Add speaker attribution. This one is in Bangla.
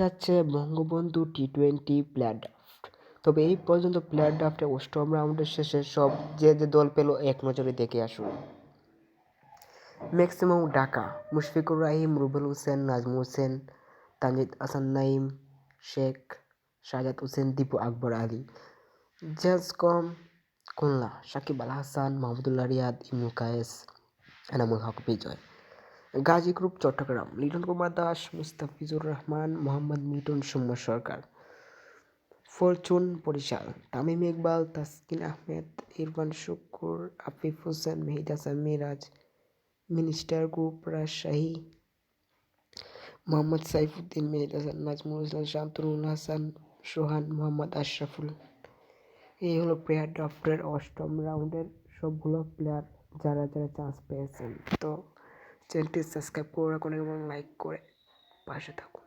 Speaker 1: যাচ্ছে Bangabandhu T twenty player draft তবে এই পর্যন্ত প্লেয়ার ড্রাফটে অষ্টম রাউন্ডের শেষে সব যে যে দল পেল এক নজরে দেখে আসুন। ম্যাক্সিমাম ঢাকা মুশফিকুর রাহিম, রুবেল হোসেন, নাজমুল হোসেন, তানজিদ হাসান নাইম শেখ শাহাদ হোসেন, দীপু আকবর আলী কম, Khulna, Shakib Al Hasan, Mahmudullah Riyad Imrul Kayes, Enamul Haque, Bijoy. Gazi group, Chattogram. Liton Kumar Das, Mustafizur Rahman, Mohammad Mithun, Soumya Sarkar. Fortune Barishal, Tamim Iqbal, Taskin Ahmed, Irfan Sukkur, Afif Hossain Mehidy Hasan Miraz minister group, Rajshahi, Mohammad Saifuddin Mehidy Hasan Nazmul Islam Shamtul Hasan, Sohan Mohammad, Ashraful. এই হলো প্লেয়ার ড্রাফটের অষ্টম রাউন্ডের সবগুলো প্লেয়ার যারা যারা চান্স পেয়েছেন। তো চ্যানেলটি সাবস্ক্রাইব করে রাখুন এবং লাইক করে পাশে থাকুন